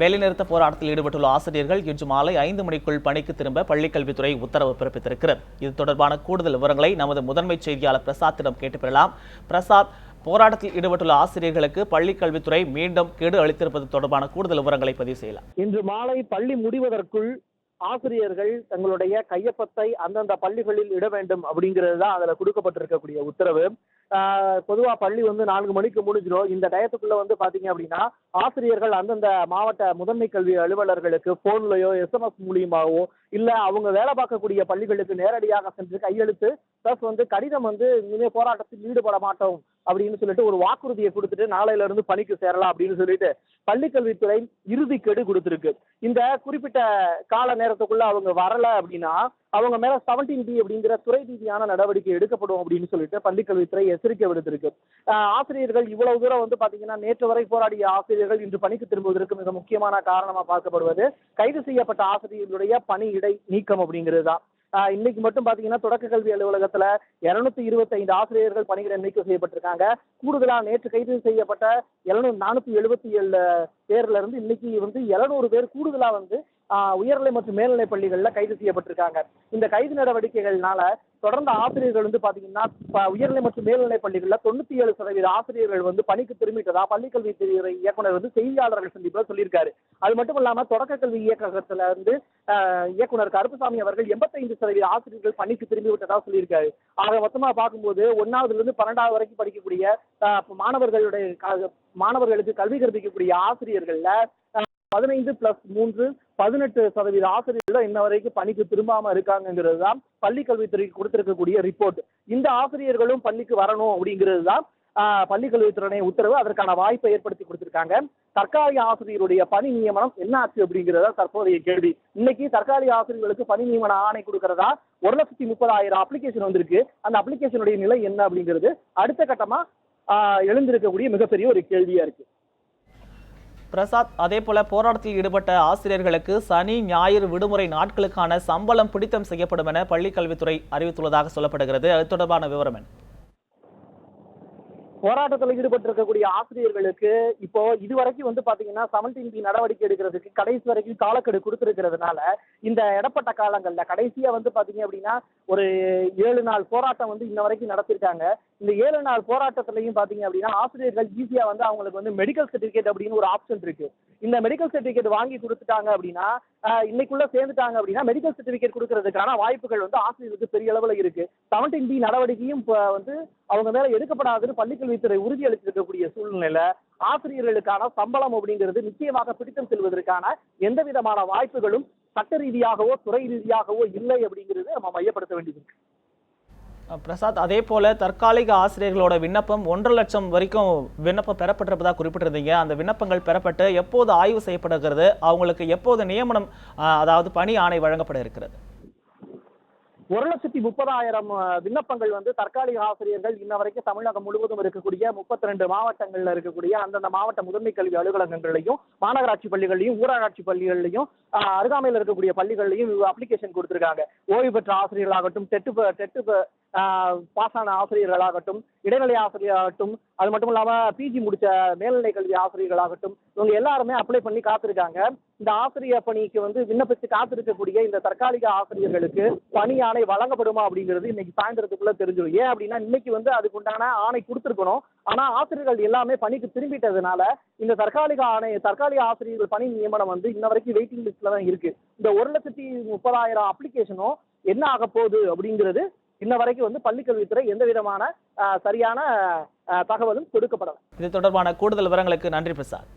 வேலைநிறுத்த போராட்டத்தில் ஈடுபட்டுள்ள ஆசிரியர்கள் இன்று மாலை ஐந்து மணிக்குள் பணிக்கு திரும்ப பள்ளிக்கல்வித்துறை உத்தரவு பிறப்பித்திருக்கிறது. இது தொடர்பான கூடுதல் விவரங்களை நமது முதன்மை செய்தியாளர் பிரசாத்திடம் கேட்டு பெறலாம். பிரசாத் போராட்டத்தில் ஈடுபட்டுள்ள ஆசிரியர்களுக்கு பள்ளிக்கல்வித்துறை மீண்டும் கேடு அளித்திருப்பது தொடர்பான கூடுதல் விவரங்களை பதிவு செய்யலாம். இன்று மாலை பள்ளி முடிவதற்குள் ஆசிரியர்கள் தங்களுடைய கையொப்பத்தை அந்தந்த பள்ளிகளில் இட வேண்டும் அப்படிங்கிறது தான் அதில் கொடுக்கப்பட்டிருக்கக்கூடிய உத்தரவு. பொதுவாக பள்ளி வந்து நான்கு மணிக்கு முடிஞ்சிடும். இந்த டயத்துக்குள்ள வந்து பார்த்தீங்க அப்படின்னா ஆசிரியர்கள் அந்தந்த மாவட்ட முதன்மை கல்வி அலுவலர்களுக்கு ஃபோன்லையோ எஸ்எம்எஸ் மூலியமாகவோ இல்ல அவங்க வேலை பார்க்கக்கூடிய பள்ளிகளுக்கு நேரடியாக சென்று கையெழுத்து பிளஸ் வந்து கடிதம் வந்து இனிமே போராட்டத்தில் ஈடுபட மாட்டோம் அப்படின்னு சொல்லிட்டு ஒரு வாக்குறுதியை கொடுத்துட்டு நாளையில இருந்து பணிக்கு சேரலாம் அப்படின்னு சொல்லிட்டு பள்ளிக்கல்வித்துறை இறுதி கெடு கொடுத்திருக்கு. இந்த குறிப்பிட்ட கால நேரத்துக்குள்ள அவங்க வரல அப்படின்னா அவங்க மேல செவன்டீன் பி அப்படிங்கிற துறை ரீதியான நடவடிக்கை எடுக்கப்படும் அப்படின்னு சொல்லிட்டு பள்ளிக்கல்வித்துறை எச்சரிக்கை விடுத்திருக்கு. ஆசிரியர்கள் இவ்வளவு தூரம் வந்து பாத்தீங்கன்னா நேற்று வரை போராடிய ஆசிரியர்கள் இன்று பணிக்கு திரும்புவதற்கு மிக முக்கியமான காரணமா பார்க்கப்படுவது கைது செய்யப்பட்ட ஆசிரியர்களுடைய பணி இடை நீக்கம் அப்படிங்கிறது தான் இன்னைக்கு மட்டும் பாத்தீங்கன்னா தொடக்க கல்வி அலுவலகத்துல இருநூத்தி இருபத்தி ஐந்து ஆசிரியர்கள் பணியிட நீக்கம் செய்யப்பட்டிருக்காங்க. கூடுதலா நேற்று கைது செய்யப்பட்ட எழுநூறு நானூத்தி எழுபத்தி ஏழு பேர்ல இருந்து இன்னைக்கு வந்து எழுநூறு பேர் கூடுதலா வந்து உயர்நிலை மற்றும் மேல்நிலை பள்ளிகளில் கைது செய்யப்பட்டிருக்காங்க. இந்த கைது நடவடிக்கைகள்னால தொடர்ந்து ஆசிரியர்கள் வந்து பாத்தீங்கன்னா உயர்நிலை மற்றும் மேல்நிலை பள்ளிகளில் தொண்ணூத்தி ஏழு சதவீத ஆசிரியர்கள் வந்து பணிக்கு திரும்பிட்டதா பள்ளிக்கல்வித்துறை இயக்குனர் வந்து செய்தியாளர்கள் சந்திப்புல சொல்லியிருக்காரு. அது மட்டும் இல்லாம தொடக்க கல்வி இயக்ககத்துல இருந்து இயக்குனர் கருப்புசாமி அவர்கள் எண்பத்தைந்து சதவீத ஆசிரியர்கள் பணிக்கு திரும்பி விட்டதா சொல்லியிருக்காரு. ஆக மொத்தமா பார்க்கும்போது ஒன்னாவதுல இருந்து பன்னெண்டாவது வரைக்கும் படிக்கக்கூடிய மாணவர்களுடைய க- மாணவர்களுக்கு கல்வி கற்பிக்கக்கூடிய ஆசிரியர்கள்ல பதினைந்து பிளஸ் மூன்று பதினெட்டு சதவீத ஆசிரியர்கள் இன்ன வரைக்கும் பணிக்கு திரும்பாம இருக்காங்கிறது தான் பள்ளி கல்வித்துறைக்கு கொடுத்திருக்கக்கூடிய ரிப்போர்ட் இந்த ஆசிரியர்களும் பள்ளிக்கு வரணும் அப்படிங்கிறது தான் பள்ளிக்கல்வித்துறை உத்தரவு. அதற்கான வாய்ப்பை ஏற்படுத்தி கொடுத்திருக்காங்க. தற்காலிக ஆசிரியருடைய பணி நியமனம் என்ன ஆச்சு அப்படிங்கிறதா தற்போதைய கேள்வி. இன்னைக்கு தற்காலிக ஆசிரியர்களுக்கு பணி நியமன ஆணை கொடுக்கறதா? ஒரு லட்சத்தி முப்பதாயிரம் அப்ளிகேஷன் வந்திருக்கு. அந்த அப்ளிகேஷனுடைய நிலை என்ன அப்படிங்கிறது அடுத்த கட்டமா எழுந்திருக்கக்கூடிய மிகப்பெரிய ஒரு கேள்வியா இருக்கு. பிரசாத் அதே போல போராட்டத்தில் ஈடுபட்ட ஆசிரியர்களுக்கு சனி ஞாயிறு விடுமுறை நாட்களுக்கான சம்பளம் பிடித்தம் செய்யப்படும் என பள்ளிக்கல்வித்துறை அறிவித்துள்ளதாக சொல்லப்படுகிறது. அது தொடர்பான விவரம் என்ன? போராட்டத்தில் ஈடுபட்டிருக்கக்கூடிய ஆசிரியர்களுக்கு இப்போ இதுவரைக்கும் வந்து பாத்தீங்கன்னா செவன்டீன் பி நடவடிக்கை எடுக்கிறதுக்கு கடைசி வரைக்கும் காலக்கெடு கொடுத்துருக்கிறதுனால இந்த இடப்பட்ட காலங்கள்ல கடைசியா வந்து பாத்தீங்க அப்படின்னா ஒரு ஏழு நாள் போராட்டம் வந்து இன்ன வரைக்கும் நடத்திருக்காங்க. இந்த ஏழு நாள் போராட்டத்திலையும் பாத்தீங்க அப்படின்னா ஆசிரியர்கள் ஈஸியா வந்து அவங்களுக்கு வந்து மெடிக்கல் சர்டிபிகேட் அப்படின்னு ஒரு ஆப்ஷன் இருக்கு. இந்த மெடிக்கல் சர்டிபிகேட் வாங்கி கொடுத்துட்டாங்க அப்படின்னா இன்னைக்குள்ள சேர்ந்துட்டாங்க அப்படின்னா மெடிக்கல் சர்டிபிகேட் கொடுக்கறதுக்கான வாய்ப்புகள் வந்து ஆசிரியருக்கு பெரிய அளவுல இருக்கு. செவன்டீன் பி நடவடிக்கையும் வந்து அவங்க மேல எடுக்கப்படாதுன்னு பள்ளிக்கல்வித்துறை உறுதி அளித்திருக்கக்கூடிய சூழ்நிலையில ஆசிரியர்களுக்கான சம்பளம் அப்படிங்கிறது நிச்சயமாக பிடித்தம் செல்வதற்கான எந்த விதமான வாய்ப்புகளும் சட்ட ரீதியாகவோ துறை ரீதியாகவோ இல்லை அப்படிங்கிறது நம்ம மையப்படுத்த வேண்டியது பிரசாத் அதே போல தற்காலிக ஆசிரியர்களோட விண்ணப்பம் ஒன்றரை லட்சம் வரைக்கும் விண்ணப்பம் பெறப்பட்டிருப்பதாக குறிப்பிட்டிருந்தீங்க. அந்த விண்ணப்பங்கள் பெறப்பட்டு எப்போது ஆய்வு செய்யப்படுகிறது? அவங்களுக்கு எப்போது நியமனம் அதாவது பணி ஆணை வழங்கப்பட இருக்கிறது? ஒரு லட்சத்தி முப்பதாயிரம் விண்ணப்பங்கள் வந்து தற்காலிக ஆசிரியர்கள் இன்ன வரைக்கும் தமிழகம் முழுவதும் இருக்கக்கூடிய முப்பத்தி ரெண்டு மாவட்டங்கள்ல இருக்கக்கூடிய அந்தந்த மாவட்ட முதன்மை கல்வி அலுவலகங்களையும் மாநகராட்சி பள்ளிகளையும் ஊராட்சி பள்ளிகள்லையும் அருகாமையில் இருக்கக்கூடிய பள்ளிகள்லையும் அப்ளிகேஷன் கொடுத்திருக்காங்க. ஓய்வு பெற்ற ஆசிரியர்களாகட்டும் டெட்டு டெட்டு பாஸான ஆசிரியர்களாகட்டும் இடைநிலை ஆசிரியராகட்டும் அது மட்டும் இல்லாம பிஜி முடிச்ச மேல்நிலை கல்வி ஆசிரியர்களாகட்டும் இவங்க எல்லாருமே அப்ளை பண்ணி காத்திருக்காங்க. இந்த ஆசிரியர் பணிக்கு வந்து விண்ணப்பித்து காத்திருக்கக்கூடிய இந்த தற்காலிக ஆசிரியர்களுக்கு பணி ஆணை வழங்கப்படுமா அப்படிங்கிறது இன்னைக்கு சாயந்தரத்துக்குள்ள தெரிஞ்சிடும் ஏன் அப்படின்னா இன்னைக்கு வந்து அதுக்கு உண்டான ஆணை கொடுத்துருக்கணும். ஆனா ஆசிரியர்கள் எல்லாமே பணிக்கு திரும்பிட்டதுனால இந்த தற்காலிக ஆணை தற்காலிக ஆசிரியர்கள் பணி நியமனம் வந்து இன்ன வரைக்கும் வெயிட்டிங் லிஸ்ட்ல தான் இருக்கு. இந்த ஒரு லட்சத்தி முப்பதாயிரம் அப்ளிகேஷனும் என்ன ஆக போகுது அப்படிங்கிறது இன்ன வரைக்கும் வந்து பள்ளிக்கல்வித்துறை எந்த விதமான ஆஹ், சரியான தகவலும் கொடுக்கப்படலை. இது தொடர்பான கூடுதல் விவரங்களுக்கு நன்றி பிரசாத்.